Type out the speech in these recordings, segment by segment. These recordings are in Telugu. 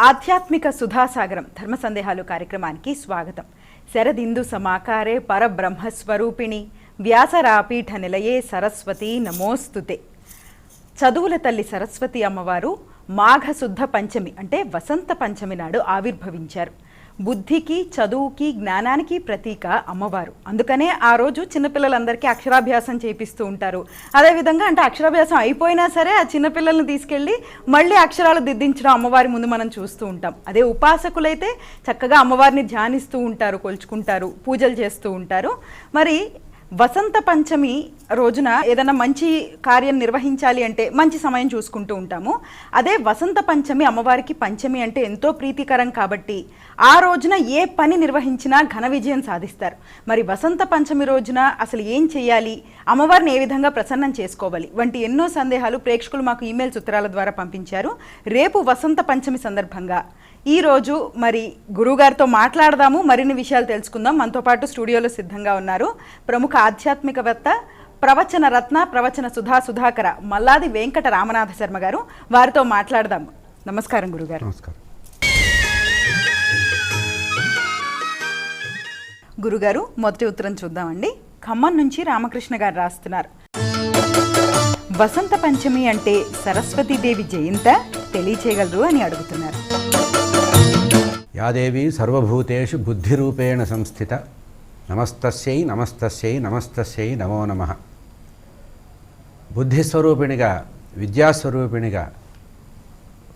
ఆధ్యాత్మిక సుధాసాగరం ధర్మ సందేహాలు కార్యక్రమానికి స్వాగతం. శరదిందు సమాకారే పరబ్రహ్మస్వరూపిణి వ్యాసరాపీఠ నిలయే సరస్వతి నమోస్తుతే. చదువుల తల్లి సరస్వతి అమ్మవారు మాఘశుద్ధ పంచమి అంటే వసంత పంచమి నాడు ఆవిర్భవించారు. బుద్ధికి చదువుకి జ్ఞానానికి ప్రతీక అమ్మవారు. అందుకనే ఆ రోజు చిన్నపిల్లలందరికీ అక్షరాభ్యాసం చేపిస్తూ ఉంటారు. అదేవిధంగా అంటే అక్షరాభ్యాసం అయిపోయినా సరే ఆ చిన్నపిల్లల్ని తీసుకెళ్ళి మళ్ళీ అక్షరాలు దిద్దించడం అమ్మవారి ముందు మనం చూస్తూ ఉంటాం. అదే ఉపాసకులైతే చక్కగా అమ్మవారిని ధ్యానిస్తూ ఉంటారు కొలుచుకుంటారు పూజలు చేస్తూ ఉంటారు. మరి వసంత పంచమి రోజున ఏదైనా మంచి కార్యం నిర్వహించాలి అంటే మంచి సమయం చూసుకుంటూ ఉంటాము. అదే వసంత పంచమి అమ్మవారికి పంచమి అంటే ఎంతో ప్రీతికరం కాబట్టి ఆ రోజున ఏ పని నిర్వహించినా ఘన విజయం సాధిస్తారు. మరి వసంత పంచమి రోజున అసలు ఏం చేయాలి? అమ్మవారిని ఏ విధంగా ప్రసన్నం చేసుకోవాలి? వంటి ఎన్నో సందేహాలు ప్రేక్షకులు మాకు ఈమెయిల్స్ ఉత్తరాల ద్వారా పంపించారు. రేపు వసంత పంచమి సందర్భంగా ఈ రోజు మరి గురువుగారితో మాట్లాడదాము. మరిన్ని విషయాలు తెలుసుకుందాం. మనతో పాటు స్టూడియోలో సిద్ధంగా ఉన్నారు. ప్రముఖ ఆధ్యాత్మికవేత్త ప్రవచన రత్న ప్రవచన సుధా సుధాకర మల్లాది వెంకట రామనాథ శర్మ గారు వారితో మాట్లాడదాం నమస్కారం గురుగారు నమస్కారం. గురుగారు మొదటి ఉత్తరం చూద్దామండి. ఖమ్మం నుంచి రామకృష్ణ గారు రాస్తున్నారు. వసంత పంచమి అంటే సరస్వతీదేవి జయంత తెలియచేయగలరు అని అడుగుతున్నారు. యాదేవి సర్వభూతేషు బుద్ధిరూపేణ సంస్థిత. నమస్తస్యై నమస్తస్యై నమస్తస్యై నమో నమ. బుద్ధిస్వరూపిణిగా విద్యాస్వరూపిణిగా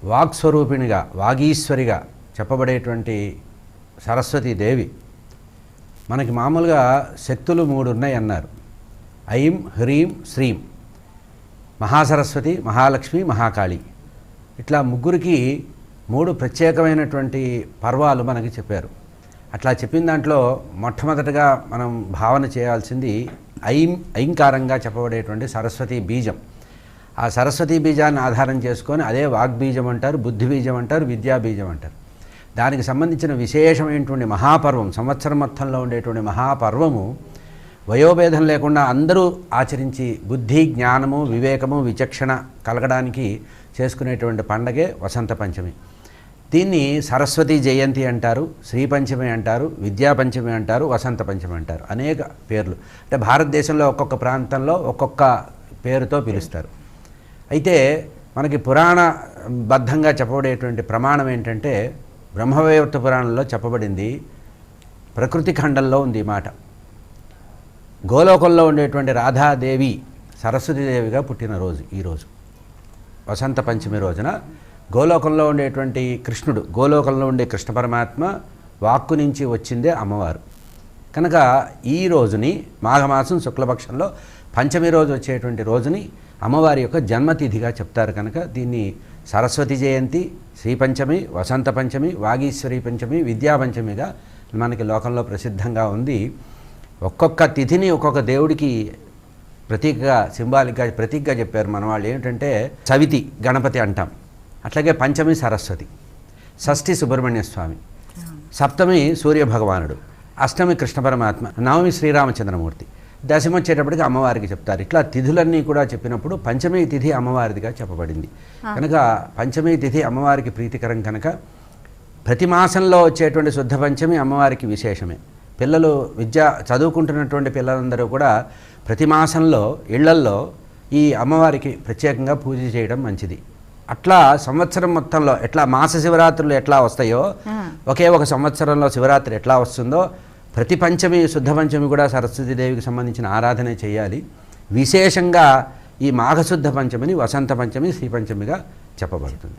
వాక్స్వరూపిణిగా వాగీశ్వరిగా చెప్పబడేటువంటి సరస్వతీదేవి మనకి మామూలుగా శక్తులు మూడు ఉన్నాయి అన్నారు. ఐం హ్రీం శ్రీం. మహాసరస్వతి మహాలక్ష్మి మహాకాళి. ఇట్లా ముగ్గురికి మూడు ప్రత్యేకమైనటువంటి పర్వాలు మనకి చెప్పారు. అట్లా చెప్పిన దాంట్లో మొట్టమొదటగా మనం భావన చేయాల్సింది ఐం ఐంకారంగా చెప్పబడేటువంటి సరస్వతి బీజం. ఆ సరస్వతి బీజాన్ని ఆధారం చేసుకొని అదే వాగ్బీజం అంటారు బుద్ధి బీజం అంటారు విద్యా బీజం అంటారు. దానికి సంబంధించిన విశేషమైనటువంటి మహాపర్వం సంవత్సరం మొత్తంలో ఉండేటువంటి మహాపర్వము వయోభేదం లేకుండా అందరూ ఆచరించి బుద్ధి జ్ఞానము వివేకము విచక్షణ కలగడానికి చేసుకునేటువంటి పండగే వసంత పంచమి. దీన్ని సరస్వతి జయంతి అంటారు శ్రీపంచమి అంటారు విద్యా పంచమి అంటారు వసంత పంచమి అంటారు. అనేక పేర్లు. అంటే భారతదేశంలో ఒక్కొక్క ప్రాంతంలో ఒక్కొక్క పేరుతో పిలుస్తారు. అయితే మనకి పురాణ బద్ధంగా చెప్పబడేటువంటి ప్రమాణం ఏంటంటే బ్రహ్మవైవర్త పురాణంలో చెప్పబడింది ప్రకృతి ఖండంలో ఉంది ఈ మాట. గోలోకంలో ఉండేటువంటి రాధాదేవి సరస్వతీదేవిగా పుట్టిన రోజు. ఈరోజు వసంత పంచమి రోజున గోలోకంలో ఉండేటువంటి కృష్ణుడు గోలోకంలో ఉండే కృష్ణ పరమాత్మ వాక్కు నుంచి వచ్చిందే అమ్మవారు. కనుక ఈ రోజుని మాఘమాసం శుక్లపక్షంలో పంచమి రోజు వచ్చేటువంటి రోజుని అమ్మవారి యొక్క జన్మతిథిగా చెప్తారు కనుక దీన్ని సరస్వతి జయంతి శ్రీ పంచమి వసంత పంచమి వాగీశ్వరి పంచమి విద్యాపంచమిగా మనకి లోకంలో ప్రసిద్ధంగా ఉంది. ఒక్కొక్క తిథిని ఒక్కొక్క దేవుడికి ప్రతీకగా సింబాలిక్గా ప్రతీకగా చెప్పారు మన వాళ్ళు. ఏమిటంటే చవితి గణపతి అంటాం. అట్లాగే పంచమి సరస్వతి. షష్ఠి సుబ్రహ్మణ్య స్వామి. సప్తమి సూర్య భగవానుడు అష్టమి కృష్ణ పరమాత్మ. నవమి శ్రీరామచంద్రమూర్తి. దశమి వచ్చేటప్పటికి అమ్మవారికి చెప్తారు. ఇట్లా తిథులన్నీ కూడా చెప్పినప్పుడు పంచమి తిథి అమ్మవారిదిగా చెప్పబడింది. కనుక పంచమి తిథి అమ్మవారికి ప్రీతికరం కనుక ప్రతి మాసంలో వచ్చేటువంటి శుద్ధ పంచమి అమ్మవారికి విశేషమే. పిల్లలు విద్య చదువుకుంటున్నటువంటి పిల్లలందరూ కూడా ప్రతి మాసంలో ఇళ్ళల్లో ఈ అమ్మవారికి ప్రత్యేకంగా పూజ చేయడం మంచిది. అట్లా సంవత్సరం మొత్తంలో ఎట్లా మాస శివరాత్రులు ఎట్లా వస్తాయో ఒకే ఒక సంవత్సరంలో శివరాత్రి ఎట్లా వస్తుందో ప్రతి పంచమి శుద్ధ పంచమి కూడా సరస్వతీదేవికి సంబంధించిన ఆరాధన చేయాలి. విశేషంగా ఈ మాఘశుద్ధ పంచమిని వసంత పంచమి శ్రీ పంచమిగా చెప్పబడుతుంది.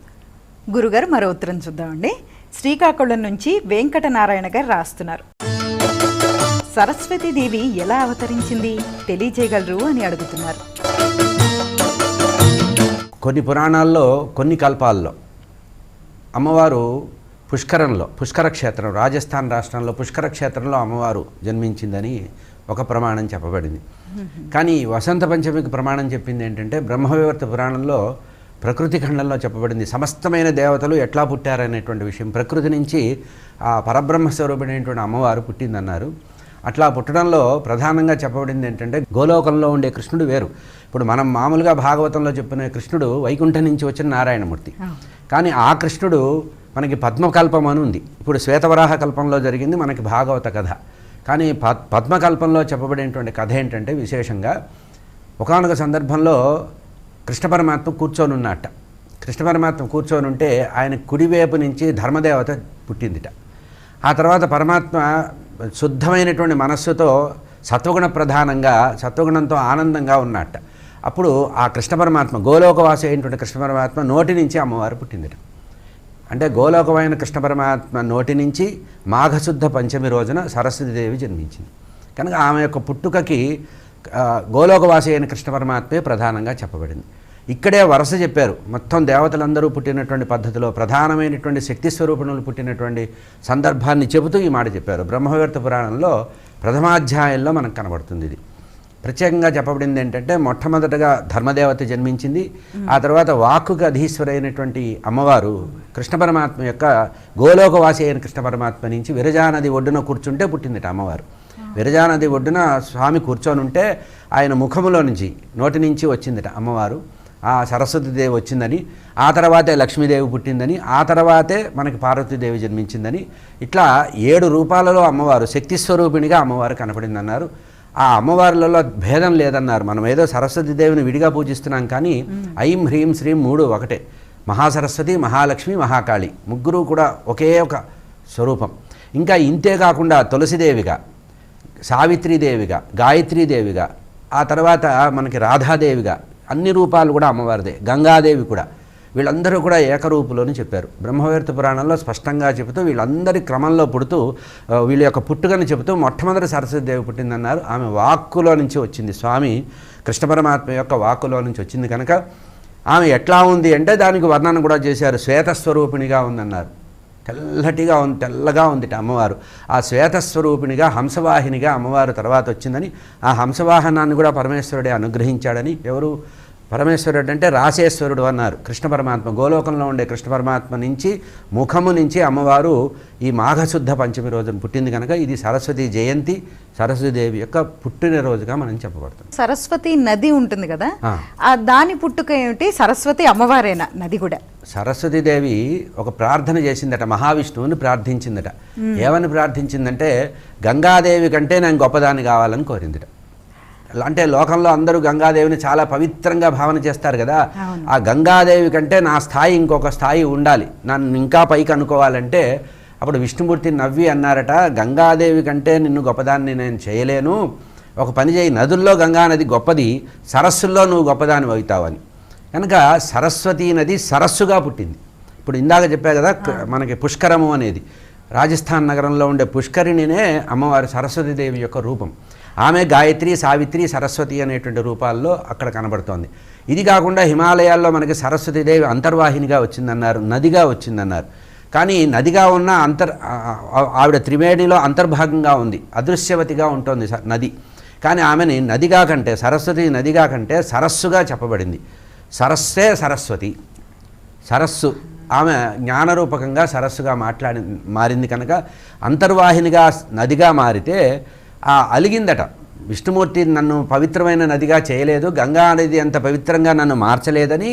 గురుగారు మరో ఉత్తరం చూద్దామండి శ్రీకాకుళం నుంచి వెంకట నారాయణ గారు రాస్తున్నారు. సరస్వతీదేవి ఎలా అవతరించింది? తెలియజేయగలరు అని అడుగుతున్నారు. కొన్ని పురాణాల్లో కొన్ని కల్పాల్లో. అమ్మవారు పుష్కరంలో పుష్కర క్షేత్రం రాజస్థాన్ రాష్ట్రంలో పుష్కర క్షేత్రంలో అమ్మవారు జన్మించిందని ఒక ప్రమాణం చెప్పబడింది. కానీ వసంత పంచమికి ప్రమాణం చెప్పింది ఏంటంటే బ్రహ్మవివర్త పురాణంలో ప్రకృతి ఖండంలో చెప్పబడింది. సమస్తమైన దేవతలు ఎట్లా పుట్టారనేటువంటి విషయం ప్రకృతి నుంచి ఆ పరబ్రహ్మ స్వరూపుడైనటువంటి అమ్మవారు పుట్టిందన్నారు. అట్లా పుట్టడంలో ప్రధానంగా చెప్పబడింది ఏంటంటే గోలోకంలో ఉండే కృష్ణుడు వేరు. ఇప్పుడు మనం మామూలుగా భాగవతంలో చెప్పిన కృష్ణుడు వైకుంఠం నుంచి వచ్చిన నారాయణమూర్తి. కానీ ఆ కృష్ణుడు మనకి పద్మకల్పం అని ఉంది. ఇప్పుడు శ్వేతవరాహ కల్పంలో జరిగింది మనకి భాగవత కథ. కానీ పద్ పద్మకల్పంలో చెప్పబడేటువంటి కథ ఏంటంటే విశేషంగా ఒకానొక సందర్భంలో కృష్ణ పరమాత్మ కూర్చొని ఉన్నట్ట. కృష్ణ పరమాత్మ కూర్చొని ఉంటే ఆయన కుడివైపు నుంచి ధర్మదేవత పుట్టిందిట. ఆ తర్వాత పరమాత్మ శుద్ధమైనటువంటి మనస్సుతో సత్వగుణ ప్రధానంగా సత్వగుణంతో ఆనందంగా ఉన్నట్ట. అప్పుడు ఆ కృష్ణ పరమాత్మ గోలోకవాసి అయినటువంటి కృష్ణ పరమాత్మ నోటి నుంచి అమ్మవారు పుట్టిందిట. అంటే గోలోకమైన కృష్ణ పరమాత్మ నోటి నుంచి మాఘశుద్ధ పంచమి రోజున సరస్వతీదేవి జన్మించింది. కనుక ఆమె యొక్క పుట్టుకకి గోలోకవాసి అయిన కృష్ణ పరమాత్మే ప్రధానంగా చెప్పబడింది. ఇక్కడే వరుస చెప్పారు. మొత్తం దేవతలందరూ పుట్టినటువంటి పద్ధతిలో ప్రధానమైనటువంటి శక్తి స్వరూపణులు పుట్టినటువంటి సందర్భాన్ని చెబుతూ ఈ మాట చెప్పారు. బ్రహ్మవేత్త పురాణంలో ప్రథమాధ్యాయంలో మనకు కనబడుతుంది ఇది. ప్రత్యేకంగా చెప్పబడింది ఏంటంటే మొట్టమొదటగా ధర్మదేవత జన్మించింది. ఆ తర్వాత వాక్కుకి అధీశ్వర అయినటువంటి అమ్మవారు కృష్ణ పరమాత్మ యొక్క గోలోకవాసి అయిన కృష్ణ పరమాత్మ నుంచి విరజానది ఒడ్డున కూర్చుంటే పుట్టిందిట అమ్మవారు. విరజానది ఒడ్డున స్వామి కూర్చొని ఉంటే ఆయన ముఖములో నుంచి నోటి నుంచి వచ్చిందిట అమ్మవారు. ఆ సరస్వతీదేవి వచ్చిందని ఆ తర్వాతే లక్ష్మీదేవి పుట్టిందని ఆ తర్వాతే మనకి పార్వతీదేవి జన్మించిందని ఇట్లా ఏడు రూపాలలో అమ్మవారు శక్తి స్వరూపిణిగా అమ్మవారు కనపడిందన్నారు. ఆ అమ్మవార్లలో భేదం లేదన్నారు. మనం ఏదో సరస్వతీదేవిని విడిగా పూజిస్తున్నాం కానీ ఐం హ్రీం శ్రీం మూడు ఒకటే. మహాసరస్వతి మహాలక్ష్మి మహాకాళి. ముగ్గురు కూడా ఒకే ఒక స్వరూపం. ఇంకా ఇంతే కాకుండా తులసిదేవిగా సావిత్రీదేవిగా గాయత్రీదేవిగా ఆ తర్వాత మనకి రాధాదేవిగా అన్ని రూపాలు కూడా అమ్మవారిదే. గంగాదేవి కూడా. వీళ్ళందరూ కూడా ఏకరూపులోని చెప్పారు. బ్రహ్మవేత్త పురాణంలో స్పష్టంగా చెబుతూ వీళ్ళందరి క్రమంలో పుడుతూ వీళ్ళ యొక్క పుట్టుకని చెబుతూ మొట్టమొదటి సరస్వతీదేవి పుట్టిందన్నారు. ఆమె వాక్కులో నుంచి వచ్చింది. స్వామి కృష్ణ పరమాత్మ యొక్క వాక్కులో నుంచి వచ్చింది కనుక ఆమె ఎట్లా ఉంది అంటే దానికి వర్ణన కూడా చేశారు. శ్వేతస్వరూపిణిగా ఉందన్నారు. తెల్లటిగా ఉంది తెల్లగా ఉంది అమ్మవారు. ఆ శ్వేతస్వరూపిణిగా హంసవాహినిగా అమ్మవారు తర్వాత వచ్చిందని ఆ హంసవాహనాన్ని కూడా పరమేశ్వరుడే అనుగ్రహించాడని ఎవరు పరమేశ్వరుడు అంటే రాసేశ్వరుడు అన్నారు. కృష్ణ పరమాత్మ గోలోకంలో ఉండే కృష్ణ పరమాత్మ నుంచి ముఖము నుంచి అమ్మవారు ఈ మాఘశుద్ధ పంచమి రోజున పుట్టింది కనుక ఇది సరస్వతి జయంతి సరస్వతీదేవి యొక్క పుట్టినరోజుగా మనం చెప్పబడుతుంది. సరస్వతి నది ఉంటుంది కదా దాని పుట్టుక ఏమిటి? సరస్వతి అమ్మవారేనా? నది కూడా. సరస్వతీదేవి ఒక ప్రార్థన చేసిందట మహావిష్ణువుని ప్రార్థించిందట. ఏమని ప్రార్థించిందంటే గంగాదేవి కంటే నేను గొప్పదాన్ని కావాలని కోరిందిట. అంటే లోకంలో అందరూ గంగాదేవిని చాలా పవిత్రంగా భావన చేస్తారు కదా. ఆ గంగాదేవి కంటే నా స్థాయి ఇంకొక స్థాయి ఉండాలి. నన్ను ఇంకా పైకి అనుకోవాలంటే అప్పుడు విష్ణుమూర్తి నవ్వి అన్నారట గంగాదేవి కంటే నిన్ను గొప్పదాన్ని నేను చేయలేను. ఒక పని చేయి నదుల్లో గంగా నది గొప్పది సరస్సుల్లో నువ్వు గొప్పదాన్ని అవుతావని కనుక సరస్వతీ నది సరస్సుగా పుట్టింది. ఇప్పుడు ఇందాక చెప్పా కదా మనకి పుష్కరము అనేది. రాజస్థాన్ నగరంలో ఉండే పుష్కరిణినే అమ్మవారి సరస్వతీదేవి యొక్క రూపం. ఆమె గాయత్రి సావిత్రి సరస్వతి అనేటువంటి రూపాల్లో అక్కడ కనబడుతోంది. ఇది కాకుండా హిమాలయాల్లో మనకి సరస్వతీదేవి అంతర్వాహినిగా వచ్చిందన్నారు నదిగా వచ్చిందన్నారు. కానీ నదిగా ఉన్న అంతర్ ఆవిడ త్రివేణిలో అంతర్భాగంగా ఉంది అదృశ్యవతిగా ఉంటుంది నది. కానీ ఆమెని నదిగా కంటే సరస్వతి నదిగా కంటే సరస్సుగా చెప్పబడింది. సరస్సే సరస్వతి. సరస్సు ఆమె జ్ఞానరూపకంగా సరస్సుగా మాట్లాడి మారింది కనుక అంతర్వాహినిగా నదిగా మారితే అలిగిందట. విష్ణుమూర్తి నన్ను పవిత్రమైన నదిగా చేయలేదు గంగా నది అంత పవిత్రంగా నన్ను మార్చలేదని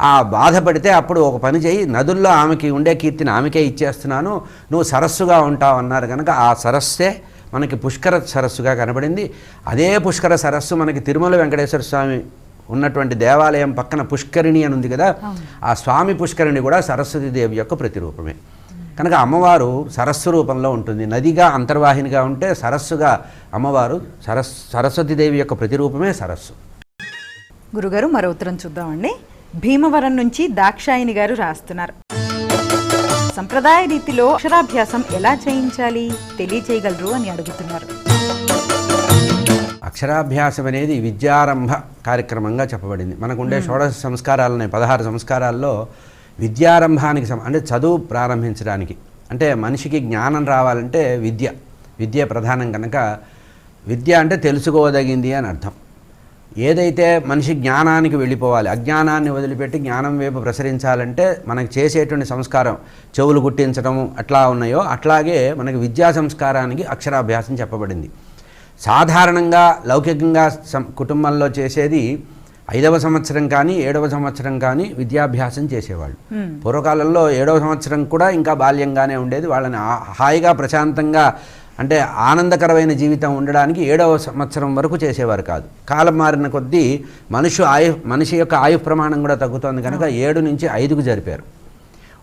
ఆ బాధపడితే అప్పుడు ఒక పని చేయి నదుల్లో ఆమెకి ఉండే కీర్తిని ఆమెకే ఇచ్చేస్తున్నాను నువ్వు సరస్సుగా ఉంటావు అన్నారు కనుక ఆ సరస్సే మనకి పుష్కర సరస్సుగా కనబడింది. అదే పుష్కర సరస్సు మనకి తిరుమల వెంకటేశ్వర స్వామి ఉన్నటువంటి దేవాలయం పక్కన పుష్కరిణి అని ఉంది కదా ఆ స్వామి పుష్కరిణి కూడా సరస్వతీదేవి యొక్క ప్రతిరూపమే. కనుక అమ్మవారు సరస్సు రూపంలో ఉంటుంది. నదిగా అంతర్వాహినిగా ఉంటే సరస్సుగా అమ్మవారు సరస్ సరస్వతీదేవి యొక్క ప్రతిరూపమే సరస్సు. గురుగారు మరో ఉత్తరం చూద్దామండి. భీమవరం నుంచి దాక్షాయిని గారు రాస్తున్నారు. సంప్రదాయ రీతిలో అక్షరాభ్యాసం ఎలా చేయించాలి? తెలియచేయగలరు అని అడుగుతున్నారు. అక్షరాభ్యాసం అనేది విద్యారంభ కార్యక్రమంగా చెప్పబడింది. మనకుండే షోడశ సంస్కారాలనే పదహారు సంస్కారాల్లో విద్యారంభానికి సమ అంటే చదువు ప్రారంభించడానికి. అంటే మనిషికి జ్ఞానం రావాలంటే విద్య. విద్య ప్రధానం కనుక విద్య అంటే తెలుసుకోదగింది అని అర్థం. ఏదైతే మనిషి జ్ఞానానికి వెళ్ళిపోవాలి అజ్ఞానాన్ని వదిలిపెట్టి జ్ఞానం వైపు ప్రసరించాలంటే మనకు చేసేటువంటి సంస్కారం చెవులు గుట్టించడం అట్లా ఉన్నాయో అట్లాగే మనకి విద్యా సంస్కారానికి అక్షరాభ్యాసం చెప్పబడింది. సాధారణంగా లౌకికంగా సం కుటుంబంలో చేసేది ఐదవ సంవత్సరం కానీ ఏడవ సంవత్సరం కానీ విద్యాభ్యాసం చేసేవాళ్ళు. పూర్వకాలంలో ఏడవ సంవత్సరం కూడా ఇంకా బాల్యంగానే ఉండేది. వాళ్ళని హాయిగా ప్రశాంతంగా అంటే ఆనందకరమైన జీవితం ఉండడానికి ఏడవ సంవత్సరం వరకు చేసేవారు కాదు. కాలం మారిన కొద్దీ మనుషు ఆయు మనిషి యొక్క ఆయు ప్రమాణం కూడా తగ్గుతోంది కనుక ఏడు నుంచి ఐదుకు జరిపారు.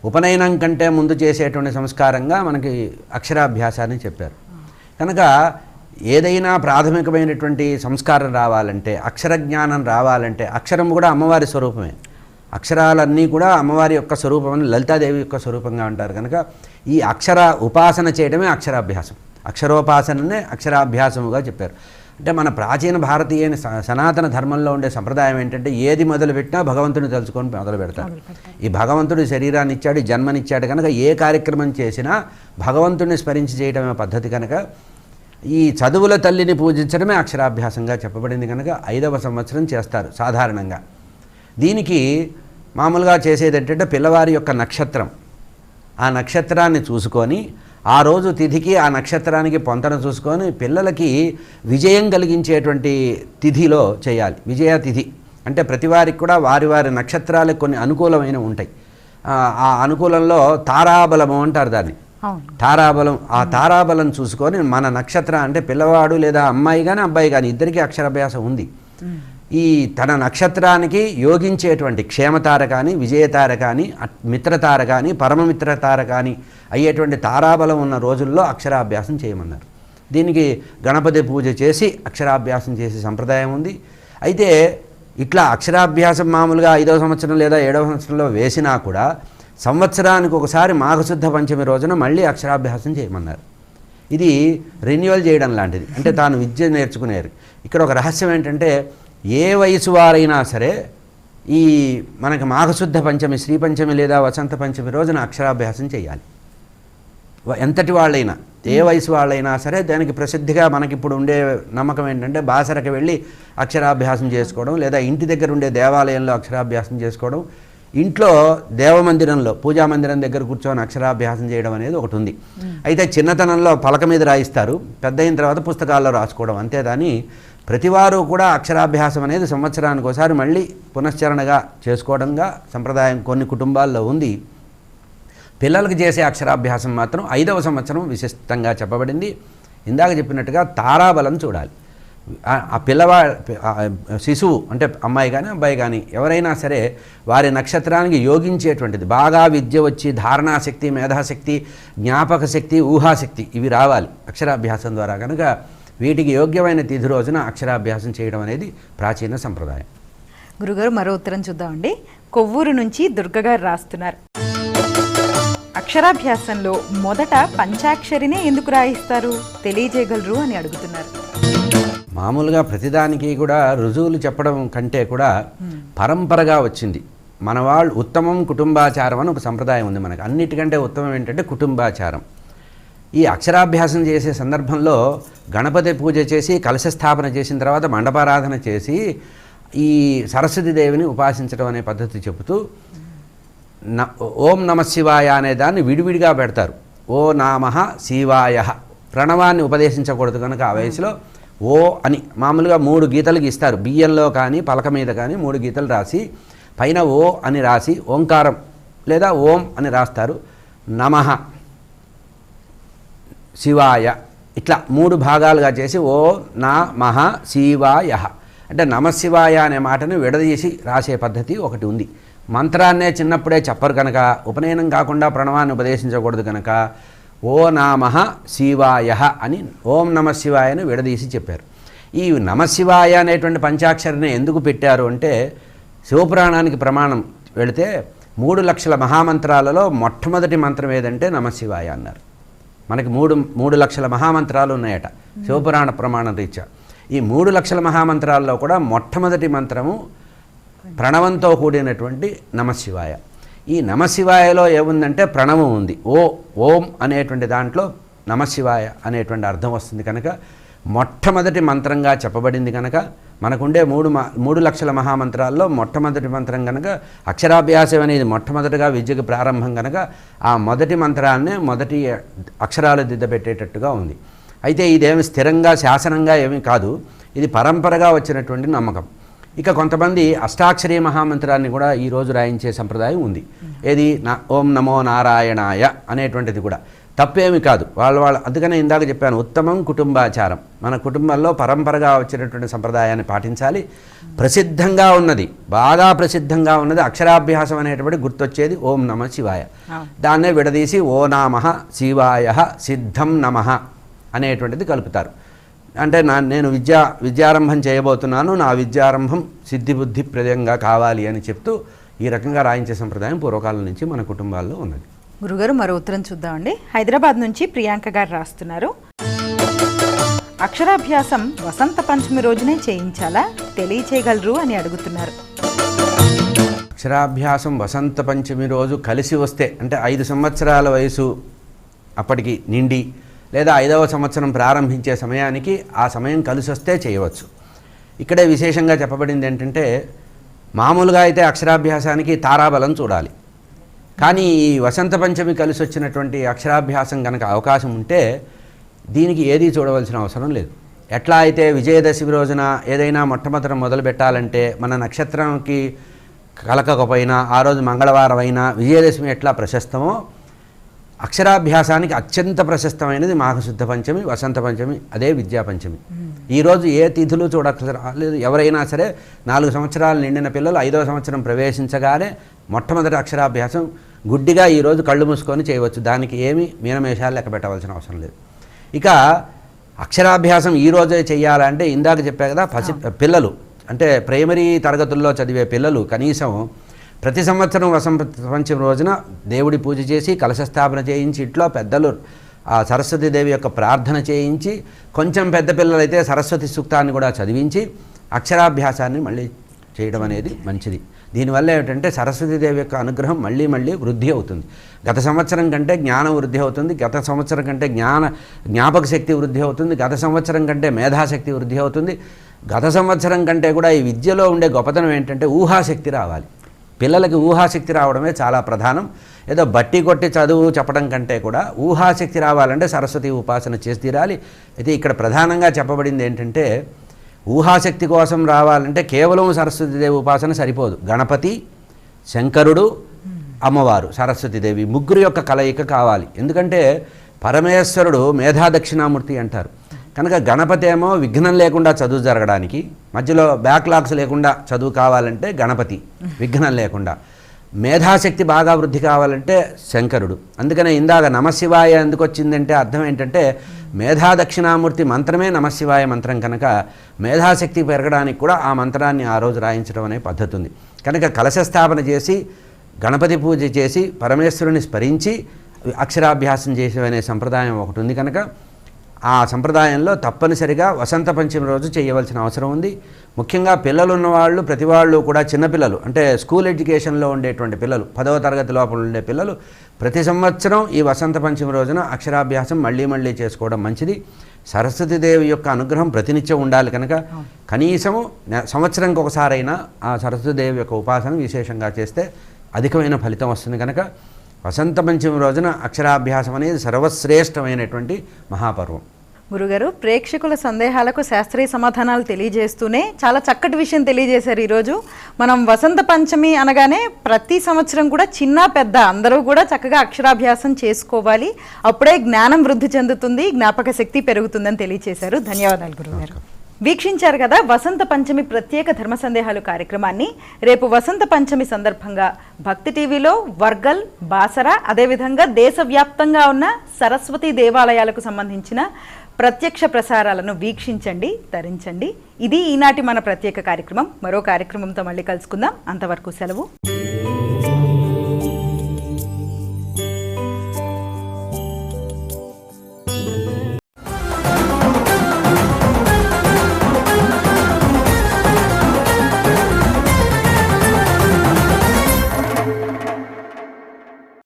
ఉపనయనం కంటే ముందు చేసేటువంటి సంస్కారంగా మనకి అక్షరాభ్యాసాన్ని చెప్పారు. కనుక ఏదైనా ప్రాథమికమైనటువంటి సంస్కారం రావాలంటే అక్షర జ్ఞానం రావాలంటే అక్షరం కూడా అమ్మవారి స్వరూపమే. అక్షరాలన్నీ కూడా అమ్మవారి యొక్క స్వరూపం లలితాదేవి యొక్క స్వరూపంగా అంటారు కనుక ఈ అక్షర ఉపాసన చేయడమే అక్షరాభ్యాసం. అక్షరోపాసననే అక్షరాభ్యాసముగా చెప్పారు. అంటే మన ప్రాచీన భారతీయ సనాతన ధర్మంలో ఉండే సంప్రదాయం ఏంటంటే ఏది మొదలుపెట్టినా భగవంతుని తలుచుకొని మొదలు పెడతారు. ఈ భగవంతుడు శరీరాన్ని ఇచ్చాడు జన్మనిచ్చాడు కనుక ఏ కార్యక్రమం చేసినా భగవంతుడిని స్మరించి చేయడమే పద్ధతి కనుక ఈ చదువుల తల్లిని పూజించడమే అక్షరాభ్యాసంగా చెప్పబడింది కనుక ఐదవ సంవత్సరం చేస్తారు సాధారణంగా. దీనికి మామూలుగా చేసేది ఏంటంటే పిల్లవారి యొక్క నక్షత్రం. ఆ నక్షత్రాన్ని చూసుకొని ఆ రోజు తిథికి ఆ నక్షత్రానికి పొంతన చూసుకొని పిల్లలకి విజయం కలిగించేటువంటి తిథిలో చేయాలి. విజయ తిథి అంటే ప్రతివారికి కూడా వారి వారి నక్షత్రాలకు కొన్ని అనుకూలమైన ఉంటాయి. ఆ, అనుకూలంలో తారాబలము అంటారు దాన్ని. తారాబలం ఆ తారాబలం చూసుకొని మన నక్షత్రం అంటే పిల్లవాడు లేదా అమ్మాయి కానీ అబ్బాయి కానీ ఇద్దరికీ అక్షరాభ్యాసం ఉంది. ఈ తన నక్షత్రానికి యోగించేటువంటి క్షేమతార కానీ విజయతార కానీ మిత్రతార కానీ పరమమిత్రతార కానీ అయ్యేటువంటి తారాబలం ఉన్న రోజుల్లో అక్షరాభ్యాసం చేయమన్నారు. దీనికి గణపతి పూజ చేసి అక్షరాభ్యాసం చేసే సంప్రదాయం ఉంది. అయితే ఇట్లా అక్షరాభ్యాసం మామూలుగా ఐదవ సంవత్సరం లేదా ఏడవ సంవత్సరంలో వేసినా కూడా సంవత్సరానికి ఒకసారి మాఘశుద్ధ పంచమి రోజున మళ్ళీ అక్షరాభ్యాసం చేయమన్నారు. ఇది రెన్యువల్ చేయడం లాంటిది. అంటే తాను విద్య నేర్చుకునేది. ఇక్కడ ఒక రహస్యం ఏంటంటే ఏ వయసు వారైనా సరే ఈ మనకి మాఘశుద్ధ పంచమి శ్రీ పంచమి లేదా వసంత పంచమి రోజున అక్షరాభ్యాసం చేయాలి. ఎంతటి వాళ్ళైనా ఏ వయసు వాళ్ళైనా సరే దానికి ప్రసిద్ధిగా మనకి ఇప్పుడు ఉండే నమ్మకం ఏంటంటే బాసరకు వెళ్ళి అక్షరాభ్యాసం చేసుకోవడం లేదా ఇంటి దగ్గర ఉండే దేవాలయంలో అక్షరాభ్యాసం చేసుకోవడం ఇంట్లో దేవమందిరంలో పూజా మందిరం దగ్గర కూర్చొని అక్షరాభ్యాసం చేయడం అనేది ఒకటి ఉంది. అయితే చిన్నతనంలో పలక మీద రాయిస్తారు. పెద్ద అయిన తర్వాత పుస్తకాల్లో రాసుకోవడం అంతేదాని ప్రతివారు కూడా అక్షరాభ్యాసం అనేది సంవత్సరానికి ఒకసారి మళ్ళీ పునశ్చరణగా చేసుకోవడంగా సంప్రదాయం కొన్ని కుటుంబాల్లో ఉంది. పిల్లలకు చేసే అక్షరాభ్యాసం మాత్రం ఐదవ సంవత్సరం విశిష్టంగా చెప్పబడింది. ఇందాక చెప్పినట్టుగా తారాబలం చూడాలి. ఆ- పిల్లవా శిశువు అంటే అమ్మాయి కానీ అబ్బాయి కానీ ఎవరైనా సరే వారి నక్షత్రానికి యోగించేటువంటిది. బాగా విద్య వచ్చి ధారణాశక్తి మేధాశక్తి జ్ఞాపక శక్తి ఊహాశక్తి ఇవి రావాలి అక్షరాభ్యాసం ద్వారా. కనుక వీటికి యోగ్యమైన తిథి రోజున అక్షరాభ్యాసం చేయడం అనేది ప్రాచీన సంప్రదాయం. గురుగారు మరో ఉత్తరం చూద్దామండి. కొవ్వూరు నుంచి దుర్గగారు రాస్తున్నారు. అక్షరాభ్యాసంలో మొదట పంచాక్షరినే ఎందుకు రాయిస్తారు? తెలియజేయగలరు అని అడుగుతున్నారు. మామూలుగా ప్రతిదానికి కూడా రుజువులు చెప్పడం కంటే కూడా పరంపరగా వచ్చింది. మన వాళ్ళు ఉత్తమం కుటుంబాచారం అని ఒక సంప్రదాయం ఉంది మనకు. అన్నిటికంటే ఉత్తమం ఏంటంటే కుటుంబాచారం. ఈ అక్షరాభ్యాసం చేసే సందర్భంలో గణపతి పూజ చేసి కలశ స్థాపన చేసిన తర్వాత మండపారాధన చేసి ఈ సరస్వతి దేవిని ఉపాసించడం అనే పద్ధతి చెబుతూ న ఓం నమ శివాయ అనే దాన్ని విడివిడిగా పెడతారు. ఓ నామ శివాయ. ప్రణవాన్ని ఉపదేశించకూడదు కనుక ఆ వయసులో ఓ అని మామూలుగా మూడు గీతలు గీస్తారు బియ్యంలో కానీ పలక మీద కానీ మూడు గీతలు రాసి పైన ఓ అని రాసి ఓంకారం లేదా ఓం అని రాస్తారు. నమః శివాయ ఇట్లా మూడు భాగాలుగా చేసి ఓ నా మహ శివాయ. అంటే నమశివాయ అనే మాటను విడదీసి రాసే పద్ధతి ఒకటి ఉంది. మంత్రాన్నే చిన్నప్పుడే చెప్పరు కనుక ఉపనయనం కాకుండా ప్రణవాన్ని ఉపదేశించకూడదు కనుక ఓ నామ శివాయ అని ఓం నమ శివాయను విడదీసి చెప్పారు. ఈ నమశివాయ అనేటువంటి పంచాక్షరిని ఎందుకు పెట్టారు అంటే శివపురాణానికి ప్రమాణం వెళితే మూడు లక్షల మహామంత్రాలలో మొట్టమొదటి మంత్రం ఏదంటే నమశివాయ అన్నారు. మనకి మూడు మూడు లక్షల మహామంత్రాలు ఉన్నాయట శివపురాణ ప్రమాణం రీత్యా. ఈ మూడు లక్షల మహామంత్రాల్లో కూడా మొట్టమొదటి మంత్రము ప్రణవంతో కూడినటువంటి నమశివాయ ఈ నమశివాయలో ఏముందంటే ప్రణవం ఉంది. ఓ ఓం అనేటువంటి దాంట్లో నమశివాయ అనేటువంటి అర్థం వస్తుంది కనుక మొట్టమొదటి మంత్రంగా చెప్పబడింది కనుక మనకుండే మూడు మూడు లక్షల మహామంత్రాల్లో మొట్టమొదటి మంత్రం కనుక అక్షరాభ్యాసం అనేది మొట్టమొదటిగా విద్యకు ప్రారంభం కనుక ఆ మొదటి మంత్రాన్నే మొదటి అక్షరాలు దిద్దబెట్టేటట్టుగా ఉంది. అయితే ఇదేమి స్థిరంగా శాసనంగా ఏమీ కాదు. ఇది పరంపరగా వచ్చినటువంటి నమ్మకం. ఇక కొంతమంది అష్టాక్షరీ మహామంత్రాన్ని కూడా ఈరోజు రాయించే సంప్రదాయం ఉంది. ఏది? నా ఓం నమో నారాయణాయ అనేటువంటిది కూడా. తప్పేమి కాదు. వాళ్ళు వాళ్ళు అందుకనే ఇందాక చెప్పాను ఉత్తమం కుటుంబాచారం. మన కుటుంబంలో పరంపరగా వచ్చినటువంటి సంప్రదాయాన్ని పాటించాలి. ప్రసిద్ధంగా ఉన్నది బాగా ప్రసిద్ధంగా ఉన్నది అక్షరాభ్యాసం అనేటువంటి గుర్తొచ్చేది ఓం నమ శివాయ. దాన్నే విడదీసి ఓ నామ శివాయ సిద్ధం నమ అనేటువంటిది కలుపుతారు. అంటే నా నేను విద్యా విద్యారంభం చేయబోతున్నాను నా విద్యారంభం సిద్ధిబుద్ధి ప్రదంగా కావాలి అని చెప్తూ ఈ రకంగా రాయించే సంప్రదాయం పూర్వకాలం నుంచి మన కుటుంబాల్లో ఉన్నది. గురుగారు మరో ఉత్తరం చూద్దామండి. హైదరాబాద్ నుంచి ప్రియాంక గారు రాస్తున్నారు. అక్షరాభ్యాసం వసంత పంచమి రోజునే చేయించాలా? తెలియచేయగలరు అని అడుగుతున్నారు. అక్షరాభ్యాసం వసంత పంచమి రోజు కలిసి వస్తే అంటే ఐదు సంవత్సరాల వయసు అప్పటికి నిండి లేదా ఐదవ సంవత్సరం ప్రారంభించే సమయానికి ఆ సమయం కలిసి వస్తే చేయవచ్చు. ఇక్కడే విశేషంగా చెప్పబడింది ఏంటంటే మామూలుగా అయితే అక్షరాభ్యాసానికి తారాబలం చూడాలి. కానీ ఈ వసంత పంచమి కలిసి వచ్చినటువంటి అక్షరాభ్యాసం కనుక అవకాశం ఉంటే దీనికి ఏదీ చూడవలసిన అవసరం లేదు. ఎట్లా అయితే విజయదశమి రోజున ఏదైనా మొట్టమొదట మొదలు పెట్టాలంటే మన నక్షత్రంకి కలకకపోయినా ఆ రోజు మంగళవారం అయినా విజయదశమి ఎట్లా ప్రశస్తమో అక్షరాభ్యాసానికి అత్యంత ప్రశస్తమైనది మాఘశుద్ధ పంచమి వసంత పంచమి అదే విద్యా పంచమి. ఈరోజు ఏ తిథులు చూడక్కర్లేదు ఎవరైనా సరే నాలుగు సంవత్సరాలు నిండిన పిల్లలు ఐదవ సంవత్సరం ప్రవేశించగానే మొట్టమొదటి అక్షరాభ్యాసం గుడ్డిగా ఈరోజు కళ్ళు మూసుకొని చేయవచ్చు. దానికి ఏమీ మీనమేషాలు లెక్క పెట్టవలసిన అవసరం లేదు. ఇక అక్షరాభ్యాసం ఈ రోజే చేయాలంటే ఇందాక చెప్పా కదా పసి పిల్లలు అంటే ప్రైమరీ తరగతుల్లో చదివే పిల్లలు కనీసం ప్రతి సంవత్సరం వసంత పంచమి రోజున దేవుడి పూజ చేసి కలశస్థాపన చేయించి ఇంట్లో పెద్దలు ఆ సరస్వతీదేవి యొక్క ప్రార్థన చేయించి కొంచెం పెద్ద పిల్లలైతే సరస్వతి సూక్తాన్ని కూడా చదివించి అక్షరాభ్యాసాన్ని మళ్ళీ చేయడం అనేది మంచిది. దీనివల్ల ఏమిటంటే సరస్వతీదేవి యొక్క అనుగ్రహం మళ్ళీ మళ్ళీ వృద్ధి అవుతుంది. గత సంవత్సరం కంటే జ్ఞానం వృద్ధి అవుతుంది గత సంవత్సరం కంటే జ్ఞాన జ్ఞాపక శక్తి వృద్ధి అవుతుంది గత సంవత్సరం కంటే మేధాశక్తి వృద్ధి అవుతుంది. గత సంవత్సరం కంటే కూడా ఈ విద్యలో ఉండే గొప్పతనం ఏంటంటే ఊహాశక్తి రావాలి. పిల్లలకి ఊహాశక్తి రావడమే చాలా ప్రధానం. ఏదో బట్టి కొట్టి చదువు చెప్పడం కంటే కూడా ఊహాశక్తి రావాలంటే సరస్వతి ఉపాసన చేసి తీరాలి. అయితే ఇక్కడ ప్రధానంగా చెప్పబడింది ఏంటంటే ఊహాశక్తి కోసం రావాలంటే కేవలం సరస్వతీదేవి ఉపాసన సరిపోదు. గణపతి శంకరుడు అమ్మవారు సరస్వతీదేవి ముగ్గురు యొక్క కలయిక కావాలి. ఎందుకంటే పరమేశ్వరుడు మేధా దక్షిణామూర్తి అంటారు. కనుక గణపతి ఏమో విఘ్నం లేకుండా చదువు జరగడానికి మధ్యలో బ్యాక్లాగ్స్ లేకుండా చదువు కావాలంటే గణపతి విఘ్నం లేకుండా. మేధాశక్తి బాగా వృద్ధి కావాలంటే శంకరుడు. అందుకనే ఇందాక నమశివాయ ఎందుకు వచ్చిందంటే అర్థం ఏంటంటే మేధా దక్షిణామూర్తి మంత్రమే నమశివాయ మంత్రం కనుక మేధాశక్తి పెరగడానికి కూడా ఆ మంత్రాన్ని ఆ రోజు రాయించడం అనే పద్ధతి ఉంది. కనుక కలశస్థాపన చేసి గణపతి పూజ చేసి పరమేశ్వరుని స్మరించి అక్షరాభ్యాసం చేసేవనే సంప్రదాయం ఒకటి ఉంది కనుక ఆ సంప్రదాయంలో తప్పనిసరిగా వసంత పంచమి రోజు చేయవలసిన అవసరం ఉంది. ముఖ్యంగా పిల్లలు ఉన్నవాళ్ళు ప్రతి వాళ్ళు కూడా చిన్నపిల్లలు అంటే స్కూల్ ఎడ్యుకేషన్లో ఉండేటువంటి పిల్లలు పదవ తరగతి లోపల ఉండే పిల్లలు ప్రతి సంవత్సరం ఈ వసంత పంచమి రోజున అక్షరాభ్యాసం మళ్ళీ మళ్ళీ చేసుకోవడం మంచిది. సరస్వతీదేవి యొక్క అనుగ్రహం ప్రతినిత్యం ఉండాలి కనుక. కనీసము సంవత్సరానికి ఒకసారైనా ఆ సరస్వతీదేవి యొక్క ఉపాసన విశేషంగా చేస్తే అధికమైన ఫలితం వస్తుంది కనుక. వసంత పంచమి రోజున అక్షరాభ్యాసం అనేది సర్వశ్రేష్టమైనటువంటి మహాపర్వం. గురుగారు ప్రేక్షకుల సందేహాలకు శాస్త్రీయ సమాధానాలు తెలియజేస్తూనే చాలా చక్కటి విషయం తెలియజేశారు ఈరోజు. మనం వసంత పంచమి అనగానే ప్రతి సంవత్సరం కూడా చిన్న పెద్ద అందరూ కూడా చక్కగా అక్షరాభ్యాసం చేసుకోవాలి. అప్పుడే జ్ఞానం వృద్ధి చెందుతుంది జ్ఞాపక శక్తి పెరుగుతుందని తెలియజేశారు. ధన్యవాదాలు గురుగారు. వీక్షించారు కదా వసంత పంచమి ప్రత్యేక ధర్మ సందేహాలు కార్యక్రమాన్ని. రేపు వసంత పంచమి సందర్భంగా భక్తి టీవీలో వర్గల్ బాసర అదేవిధంగా దేశవ్యాప్తంగా ఉన్న సరస్వతి దేవాలయాలకు సంబంధించిన ప్రత్యక్ష ప్రసారాలను వీక్షించండి ధరించండి ఇది ఈనాటి మన ప్రత్యేక కార్యక్రమం. మరో కార్యక్రమంతో మళ్ళీ కలుసుకుందాం. అంతవరకు సెలవు.